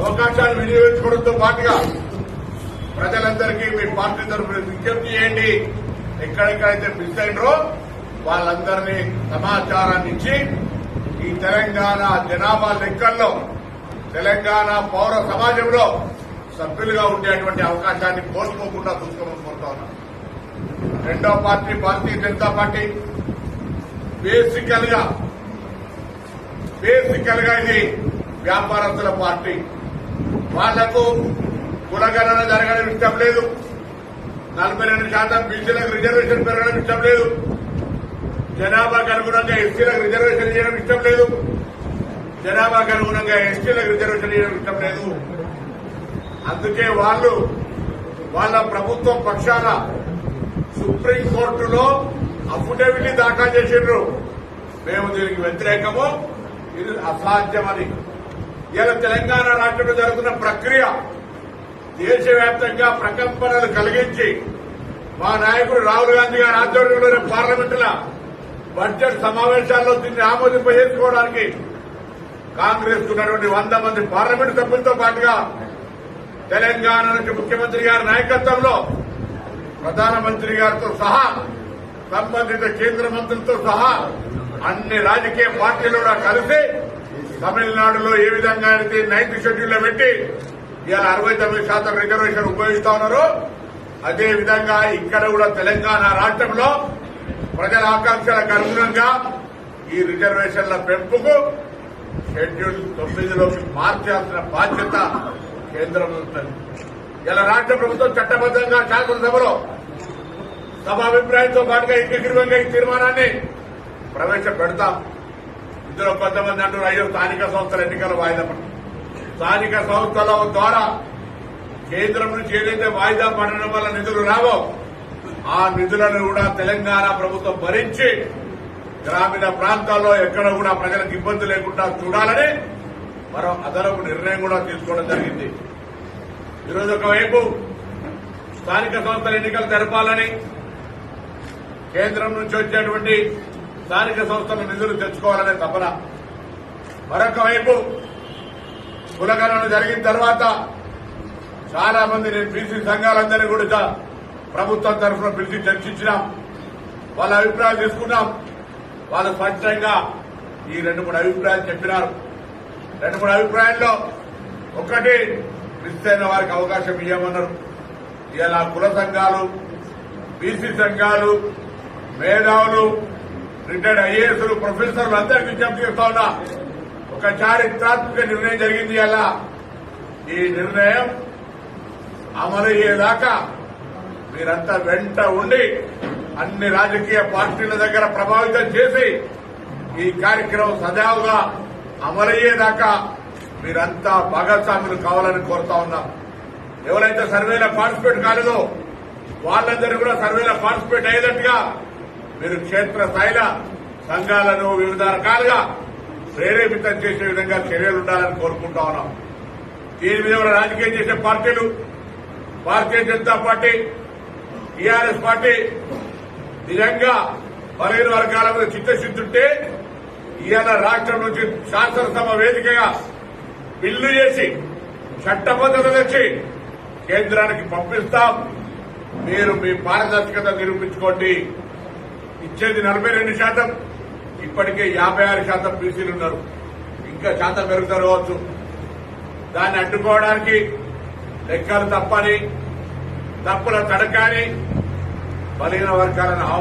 అవకాశాలు వినియోగించుకోవడంతో పాటుగా ప్రజలందరికీ మీ పార్టీ తరఫున విజ్ఞప్తి చేయండి. ఎక్కడెక్కడైతే మిస్ అయినరో వాళ్ళందరినీ సమాచారాన్ని ఇచ్చి ఈ తెలంగాణ జనాభా లెక్కల్లో తెలంగాణ పౌర సమాజంలో సభ్యులుగా ఉండేటువంటి అవకాశాన్ని కోల్పోకుండా చూసుకోమని కోరుతా ఉన్నాను రెండో పార్టీ భారతీయ జనతా పార్టీ. బేసికల్గా బేసికల్గా ఇది వ్యాపారస్తుల పార్టీ. వాళ్ళకు కులగణన జరగడం ఇష్టం లేదు. నలభై రెండు శాతం బీసీలకు రిజర్వేషన్ పెరగడం ఇష్టం లేదు. జనాభాకు అనుగుణంగా ఎస్సీలకు రిజర్వేషన్ చేయడం ఇష్టం లేదు. జనాభాకు అనుగుణంగా ఎస్టీలకు రిజర్వేషన్ చేయడం ఇష్టం లేదు. అందుకే వాళ్ళు వాళ్ళ ప్రభుత్వ పక్షాన సుప్రీంకోర్టులో అఫిడవిట్ దాఖలు చేసిండ్రు. మేము దీనికి వ్యతిరేకము. ఇది అసాధ్యమని ఇలా తెలంగాణ రాష్ట్రంలో జరుగుతున్న ప్రక్రియ దేశవ్యాప్తంగా ప్రకంపనలు కలిగించి మా నాయకుడు రాహుల్ గాంధీ గారి ఆధ్వర్యంలో పార్లమెంటుల బడ్జెట్ సమావేశాల్లో దీన్ని ఆమోదింపజేసుకోవడానికి కాంగ్రెస్ ఉన్నటువంటి వంద మంది పార్లమెంటు సభ్యులతో పాటుగా తెలంగాణ నుంచి ముఖ్యమంత్రి గారి నాయకత్వంలో ప్రధానమంత్రి గారితో సహా సంబంధిత కేంద్ర మంత్రులతో సహా అన్ని రాజకీయ పార్టీలు కూడా కలిసి తమిళనాడులో ఏ విధంగా అయితే నైన్త్ షెడ్యూల్లో పెట్టి ఇవాళ అరవై తొమ్మిది శాతం రిజర్వేషన్ ఉపయోగిస్తా ఉన్నారో అదే విధంగా ఇక్కడ కూడా తెలంగాణ రాష్ట్రంలో ప్రజల ఆకాంక్షలకు అనుగుణంగా ఈ రిజర్వేషన్ల పెంపుకు షెడ్యూల్ తొమ్మిదిలోకి మార్చాల్సిన బాధ్యత కేంద్రం ఉంటుంది. ఇలా రాష్ట్ర ప్రభుత్వం చట్టబద్దంగా శాసనసభలో సభ అభిప్రాయంతో పాటుగా ఏకగ్రీవంగా ఈ తీర్మానాన్ని ప్రవేశపెడతాం. ఇందులో కొంతమంది అంటారు అయ్యో స్థానిక సంస్థల ఎన్నికల వాయిదా పడ స్థానిక సంస్థల ద్వారా కేంద్రం నుంచి ఏదైతే వాయిదా పడడం వల్ల నిధులు రావో ఆ నిధులను కూడా తెలంగాణ ప్రభుత్వం భరించి గ్రామీణ ప్రాంతాల్లో ఎక్కడ కూడా ప్రజలకు ఇబ్బంది లేకుండా చూడాలని మరో అదనపు నిర్ణయం కూడా తీసుకోవడం జరిగింది. ఈరోజు ఒకవైపు స్థానిక సంస్థల ఎన్నికలు జరపాలని కేంద్రం నుంచి వచ్చేటువంటి స్థానిక సంస్థల నిధులు తెచ్చుకోవాలనే తపన. మరొక వైపు కులగణన జరిగిన తర్వాత చాలా మంది నేను బీసీ సంఘాలందరినీ కూడా ప్రభుత్వం తరఫున పిలిచి చర్చించినాం. వాళ్ళ అభిప్రాయాలు తీసుకున్నాం. వాళ్ళు స్పష్టంగా ఈ రెండు మూడు అభిప్రాయాలు చెప్పినారు. రెండు మూడు అభిప్రాయాల్లో ఒకటి క్రిస్తైన వారికి అవకాశం ఇవ్వమన్నారు ఇలా కుల సంఘాలు బీసీ సంఘాలు మేధావులు రిటైర్డ్ ఐఏఎస్లు ప్రొఫెసర్లు అందరికీ విజ్ఞప్తి చేస్తా ఉన్నా. ఒక చారిత్రాత్మక నిర్ణయం జరిగింది అలా ఈ నిర్ణయం అమలయ్యేదాకా మీరంతా వెంట ఉండి అన్ని రాజకీయ పార్టీల దగ్గర ప్రభావితం చేసి ఈ కార్యక్రమం సజావుగా అమలయ్యేదాకా మీరంతా భాగస్వాములు కావాలని కోరుతా ఉన్నాం. ఎవరైతే సర్వేలో పార్టిసిపేట్ కాలేదో వాళ్ళందరూ కూడా సర్వేలో పార్టిసిపేట్ అయ్యేటట్టుగా మీరు క్షేత్ర స్థాయిలో సంఘాలను వివిధ రకాలుగా ప్రేరేపితం చేసే విధంగా చర్యలు ఉండాలని కోరుకుంటా ఉన్నాం. దీని మీద రాజకీయం చేసే పార్టీలు Bharatiya Janata party TRS party నిజంగా బలహీన వర్గాల మీద చిత్తశుద్ధుంటే ఇవాళ రాష్ట్రం నుంచి శాసనసభ వేదికగా బిల్లు చేసి చట్టబద్దత తెచ్చి కేంద్రానికి పంపిస్తాం. మీరు మీ పారదర్శకత నిరూపించుకోండి. ఇచ్చేది నలభై రెండు శాతం. ఇప్పటికే యాభై ఆరు శాతం బీసీలు ఉన్నారు. ఇంకా శాతం పెరుగుతారు కావచ్చు దాన్ని అడ్డుకోవడానికి లెక్కలు తప్పని తప్పుల తడకాని బలహీన వర్గాలను